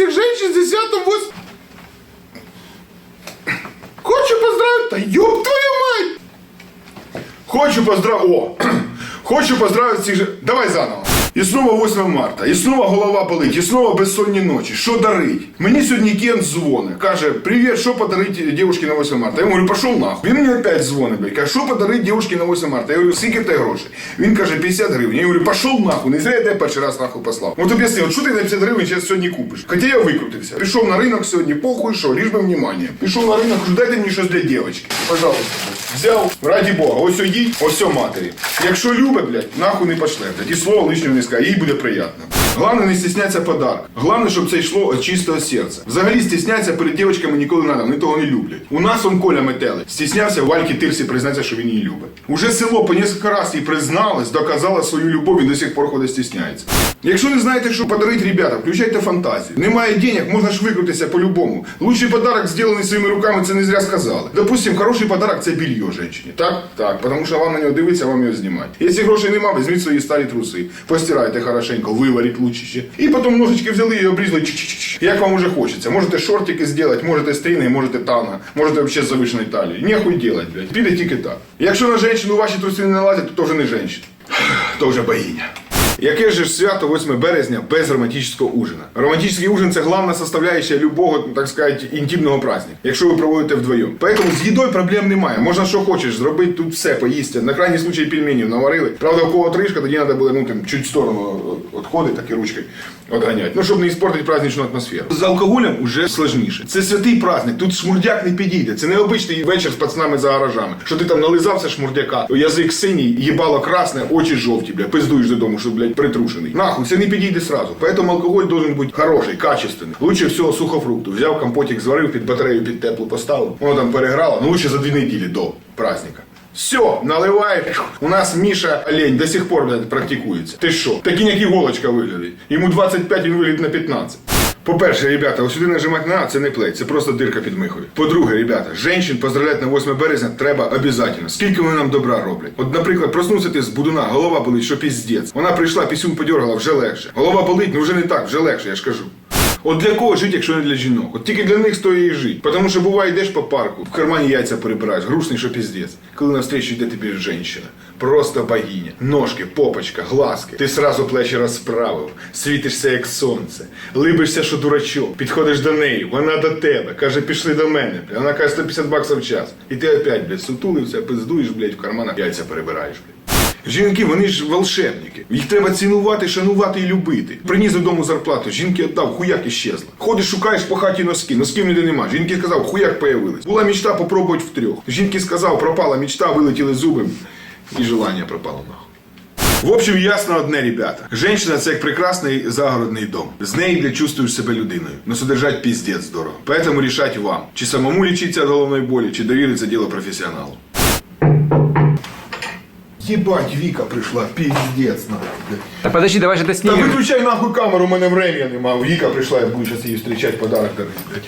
всех женщин с 10 8... Хочу поздравить... Да ёб твою мать! Хочу поздравить... О! Хочу поздравити всіх... же- Давай заново. І знову 8 марта, і знову голова болить, і знову безсонні ночі. Що дарить? Мені сьогодні Кент дзвонить. Каже, привіт, що подарити дівчині на 8 марта? Я говорю, пошов нахуй. Він мені опять дзвонить, блядь. Каже, що подарити дівчині на 8 марта? Я говорю, скільки ти грошей? Він каже, 50 гривень. Я говорю, пошов нахуй, не зря я тебе перший раз нахуй послав. От об'ясни, от що ти на 50 гривень зараз сьогодні купиш? Хоча я викрутився. Пішов на ринок сьогодні, похуй, що, ліж би внимання. Пішов на ринок, кажу, дайте мені щось для дівчинки. Пожалуйста. Взяв, раді Бога, ось їй, ось матері. Якщо любить, блядь, нахуй не пошле, блядь. І слова лишнього скаже, їй буде приємно. Головне не стісняться подарок. Головне, щоб це йшло від чистого серця. Взагалі стісняться перед дівчатками ніколи не треба, вони того не люблять. У нас он Коля Метелик. Стіснявся Вальки Тирсі признатися, що він її любить. Уже село по кілька разів їй призналось, доказало свою любов і до сих пор ходить стісняється. Якщо не знаєте, що подарити ребята, включайте фантазію. Немає денег, можна ж викрутитися по-любому. Лучший подарок, зроблений своїми руками, це не зря сказали. Допустим, хороший подарок це більйо жінці. Так? Так, тому що вам на нього дивитися, вам його знімати. Якщо грошей немає, візьміть свої старі труси, постирайте хорошенько, виваріть лучше ще. І потім ножички взяли і обрізали. чик-чик-чик. Як вам уже хочеться. Можете шортики зробити, можете стріни, можете тана, можете взагалі з завишеною талією. Нехуй делать, блядь. Піде тільки так. Якщо на жінку ваші труси не налазять, то, вже не жінка. То вже богиня. Яке же ж свято 8 березня без романтичного ужина? Романтичний ужин це головна составляющая любого, так сказати, інтимного праздника, якщо ви проводите вдвоєм. Поэтому з їдою проблем немає. Можна що хочеш зробити тут все, поїсти. На крайній случай пельменів наварили. Правда, у кого тришка, тоді треба було ну, там, чуть в сторону відходити, так і ручкою відганяти. Ну, щоб не іспортити праздничну атмосферу. З алкоголем уже сложніше. Це святий праздник, тут шмурдяк не підійде. Це не обичний вечір з пацанами за гаражами. Що ти там нализався шмурдяка, язик синій, їбало красне, очі жовті, бля, пиздуєш додому, що, блядь, притрушений. Нахуй, це не підійде сразу. Поэтому алкоголь должен бути хороший, качественний. Лучше всього сухофрукту. Взяв компотик, зварив під батарею, під теплу поставив. Воно там переграло, ну лучше за дві неділі до праздника. Все, наливай. У нас Міша Олень до сих пор блядь, практикується. Ти що? Такий як іголочка виглядить. Йому 25, він виглядить на 15. По-перше, ребята, ось сюди нажимати на, це не плей, це просто дирка під михою. По-друге, ребята, женщин поздравляти на 8 березня треба обов'язково. Скільки вони нам добра роблять. От, наприклад, проснувся ти з будуна, голова болить, що піздець. Вона прийшла, пісюн подергала, вже легше. Голова болить, ну вже не так, вже легше, я ж кажу. От для кого жити, якщо не для жінок? От тільки для них стоїть і жити. Тому що буває, йдеш по парку, в кармані яйця перебираєш, грустний, що піздець. Коли навстречу йде тобі жінка, просто богиня. Ножки, попочка, глазки. Ти сразу плечі розправив, світишся як сонце, либишся, що дурачок, підходиш до неї, вона до тебе, каже, пішли до мене. бля. Вона каже 150 баксів в час. І ти опять, блядь, сутулився, пиздуєш, блядь, в карманах яйця перебираєш, блядь. Жінки, вони ж волшебники. Їх треба цінувати, шанувати і любити. Приніс додому зарплату, жінки віддав, хуяк іщезла. Ходиш, шукаєш по хаті носки, носків ніде нема. Жінки сказав, хуяк появились. Була мечта попробувати втрьох. Жінки сказав, пропала мечта, вилетіли зуби, і желання пропало нахуй. В общем, ясно одне, ребята. Женщина це як прекрасний загородний дом. З неї, блядь, чувствуєш себе людиною. Но содержать пиздец здорово. Поэтому решать вам, чи самому лечиться от головной боли, чи довериться дело профессионалу. Ебать, Віка прийшла, пиздец нахуй. Та подожди, давай же это Та виключай нахуй камеру, у мене времени нема. Віка прийшла, я буду зараз її зустрічати, подарок дарити, блядь.